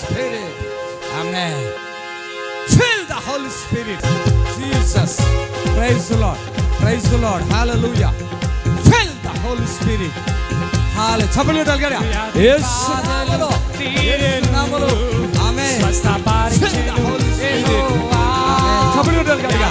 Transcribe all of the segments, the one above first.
Spirit. Amen. Fill the Holy Spirit. Jesus. Praise the Lord. Praise the Lord. Hallelujah. Fill the Holy Spirit. Hallelujah. చప్పట్లు కొట్టాలి కదా? యేసు నామములో. యేసు నామములో. Amen. Fill the Holy Spirit. Amen. చప్పట్లు కొట్టాలి కదా?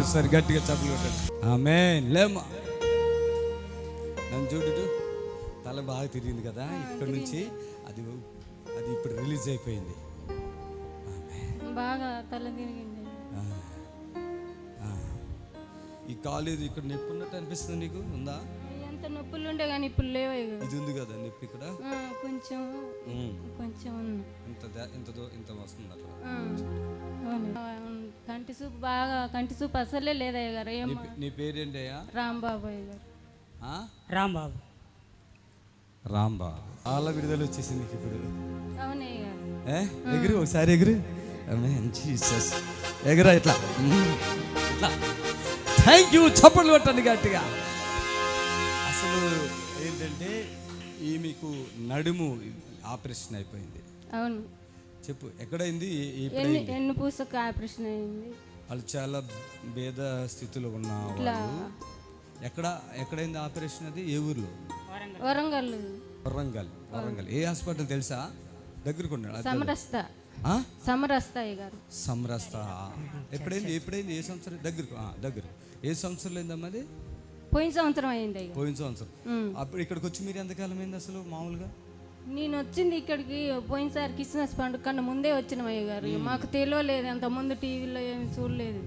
మరోసారి గట్టిగా కొట్టండి ఆమె లేమ్మా. నన్ను చూడు తల బాగా తిరిగింది కదా ఇక్కడ నుంచి అది అది ఇప్పుడు రిలీజ్ అయిపోయింది. బాగా తల తిరిగింది. ఈ కాలు ఇది ఇక్కడ నొప్పి ఉన్నట్టు అనిపిస్తుంది నీకు? ఉందా? ఎంత నొప్పులు ఉండే కానీ ఇప్పుడు లేవు. ఇది ఉంది కదా నొప్పి ఇక్కడ? కొంచెం. కొంచెం ఇంత ఇంత ఇంత వస్తుంది కంటి చూపు బాగా కంటి చూపు అసలే లేదయ్య గారు. ఏం నీ నీ పేరేంటయ్యా? రాంబాబు అయ్య గారు. ఆ? రాంబాబు. రాంబాబు. చాలా విడుదల వచ్చేసింది నీకు ఇప్పుడు. అవునయ్య గారు. ఏ? ఎగురు ఒకసారి ఎగురు. Jesus. ఎగురా ఇట్లా. మ్మ్. ఇట్లా. థ్యాంక్ యూ చప్పట్లు కొట్టండి గట్టిగా. అసలు ఏంటంటే ఈ మీకు నడుము ఆపరేషన్ అయిపోయింది. అవును. చెప్పు ఎక్కడైంది? ఎన్ని ఎప్పుడైంది ఎన్ని పూసకు ఆపరేషన్ అయింది? వాళ్ళు చాలా భేద స్థితిలో ఉన్న ఎక్కడ ఎక్కడైంది ఆపరేషన్ అది? ఏ ఊర్లో? వరంగల్. వరంగల్. వరంగల్ ఏ హాస్పిటల్ తెలుసా? దగ్గరకు సమరస్త. ఆ? సమరస్త అయ్య గారు. సమరస్త. ఎప్పుడైంది? ఎప్పుడైంది? ఏ సంవత్సరం? దగ్గరకు. ఆ, దగ్గర. ఏ సంవత్సరంలో అయిందమ్మా అది? పోయిన సంవత్సరం అయింది పోయిన సంవత్సరం. అప్పుడు ఇక్కడికి వచ్చి మీరు ఎంతకాలం అయింది అసలు మామూలుగా? నేను వచ్చింది ఇక్కడికి పోయినసారి క్రిస్మస్ పండుగ కన్నా ముందే వచ్చిన అయ్య గారు. మాకు తెలియలేదు అంత ముందు టీవీలో ఏమి చూడలేదు.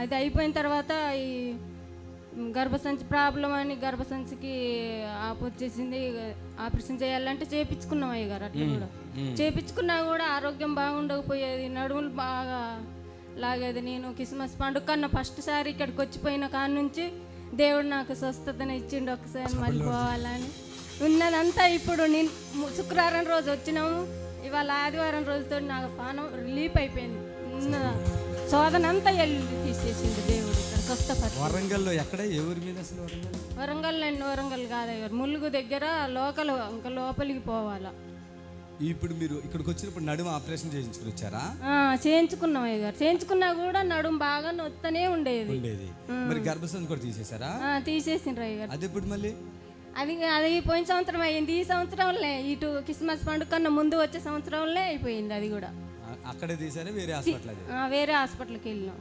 అది అయిపోయిన తర్వాత ఈ గర్భసంచి ప్రాబ్లం అని గర్భసంచికి ఆపు వచ్చేసింది ఆపరేషన్ చేయాలంటే చేపించుకున్నాం అయ్య గారు అట్లా కూడా. చేపించుకున్నా కూడా ఆరోగ్యం బాగుండకపోయేది నడుములు బాగా లాగేది. నేను క్రిస్మస్ పండుగ కన్నా ఫస్ట్ సారి ఇక్కడికి వచ్చిపోయిన కాడ నుంచి దేవుడు నాకు స్వస్థతను ఇచ్చిండు ఒకసారి మళ్ళీ పోవాలని. ఉన్నదంతా ఇప్పుడు నేను శుక్రవారం రోజు వచ్చినాము. ఇవాళ ఆదివారం రోజుతో నాకు పానం రిలీఫ్ అయిపోయింది. ఉన్న శోధన అంతా వెళ్ళి తీసేసింది దేవుడు స్వస్థపరి వరంగల్లో ఎక్కడ? ఊరి మీద అసలు వరంగల్? వరంగల్ అండి వరంగల్ కాదయ్య ములుగు దగ్గర లోకల్ ఇంకా లోపలికి పోవాలా. ఇప్పుడు మీరు ఇక్కడికి వచ్చినప్పుడు నడుము ఆపరేషన్ చేయించుకుని వచ్చారా? చేయించుకున్నాం అయ్య గారు చేయించుకున్నా కూడా నడుము బాగా నొత్తనే ఉండేది. ఉండేది. మరి గర్భసంచి కూడా తీసేశారా? ఆ, తీసేసిండ్రు అయ్య గారు అది ఎప్పుడు మళ్ళీ? అది అది పోయిన సంవత్సరం అయింది ఈ సంవత్సరంలో ఇటు క్రిస్మస్ పండుగ కన్నా ముందు వచ్చే సంవత్సరంలో అయిపోయింది అది కూడా. అక్కడే తీసారా వేరే హాస్పిటల్ వేరే హాస్పిటల్కి వెళ్ళినాం.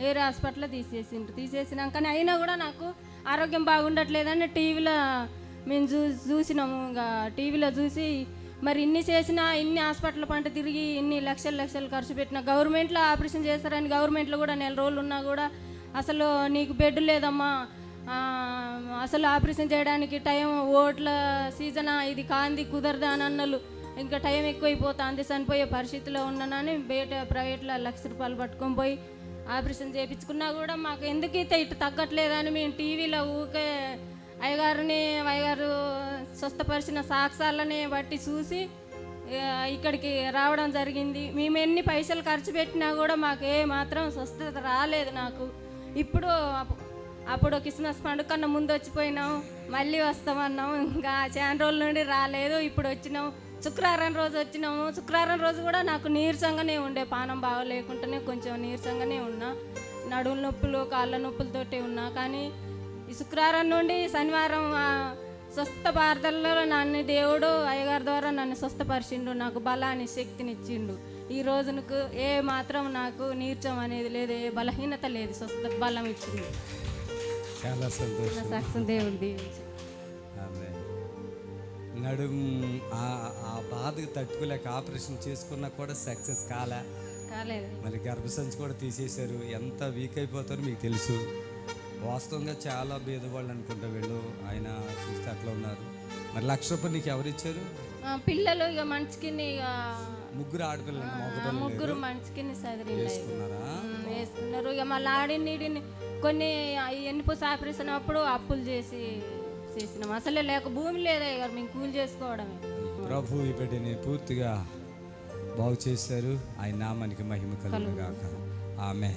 వేరే హాస్పిటల్లో తీసేసిండ్రు. తీసేసినాకనే అయినా కూడా నాకు ఆరోగ్యం బాగుండట్లేదని టీవీలో మేము చూ చూసినాము. ఇంకా టీవీలో చూసి మరి ఇన్ని చేసినా ఇన్ని హాస్పిటల్ పంట తిరిగి ఇన్ని లక్షలు లక్షలు ఖర్చు పెట్టిన గవర్నమెంట్లో ఆపరేషన్ చేస్తారని గవర్నమెంట్లో కూడా నెల రోజులు ఉన్నా కూడా అసలు నీకు బెడ్ లేదమ్మా అసలు ఆపరేషన్ చేయడానికి టైం ఓట్ల సీజన్? ఇది కాంది కుదరదా అని అన్నలు. ఇంకా టైం ఎక్కువైపోతుంది చనిపోయే పరిస్థితిలో ఉన్నానని బయట ప్రైవేట్లో లక్ష రూపాయలు పట్టుకొని పోయి ఆపరేషన్ చేయించుకున్నా కూడా మాకు ఎందుకు ఇత ఇటు తగ్గట్లేదని మేము టీవీలో ఊకే అయ్యగారిని అయ్యగారు స్వస్థపరిచిన సాక్ష్యాలని బట్టి చూసి ఇక్కడికి రావడం జరిగింది. మేము ఎన్ని పైసలు ఖర్చు పెట్టినా కూడా మాకు ఏ మాత్రం స్వస్థత రాలేదు నాకు. ఇప్పుడు అప్పుడు క్రిస్మస్ పండుగ కన్నా ముందు వచ్చిపోయినాం మళ్ళీ వస్తామన్నాం. ఇంకా చాలా రోజుల నుండి రాలేదు ఇప్పుడు వచ్చినాం. శుక్రవారం రోజు వచ్చినాము. శుక్రవారం రోజు కూడా నాకు నీరసంగానే ఉండే పానం బాగోలేకుండానే కొంచెం నీరసంగానే ఉన్నా. నడుము నొప్పులు కాళ్ళ నొప్పులతోటి ఉన్నా. కానీ ఈ శుక్రవారం నుండి శనివారం స్వస్థ భారతల్లో నన్ను దేవుడు అయ్యగారి ద్వారా నన్ను స్వస్థపరిచిండు నాకు బలాన్ని శక్తిని ఇచ్చిండు ఈ రోజునకు ఏ మాత్రం నాకు నీర్చం అనేది లేదు ఏ బలహీనత లేదు స్వస్థ బలం ఇచ్చిండు చాలా సంతోషం. సాక్ష్యం దేవుడు ఆమె ఆ- బాధకు తట్టుకోలేక ఆపరేషన్ చేసుకున్నా కూడా సక్సెస్ కాలే. కాలేదు. మరి గర్భసంచి కూడా తీసేశారు. ఎంత వీక్ అయిపోతారో మీకు తెలుసు. వాస్తవంగా చాలా భేదవాళ్ళు అనుకుంటా వీళ్ళు. ఆయన చూస్తే అట్లా ఉన్నారు. మరి లక్ష రూపాయలు నీకు ఎవరు ఇచ్చారు? పిల్లలు ఇక మంచికి ముగ్గురు ఆడపిల్లలు ముగ్గురు మంచికి సదిరి వేసుకున్నారా? వేసుకున్నారు. ఇక మళ్ళీ ఆడిని కొన్ని ఎన్నిపోసి ఆపరేషన్ అప్పుడు అప్పులు చేసి చేసినాం. అసలే లేక భూమి లేదా ఇక మేము కూలి చేసుకోవడమే. ప్రభు బిడ్డని పూర్తిగా బాగు చేశారు. ఆయన నామానికి మహిమ కలుగుగాక ఆమె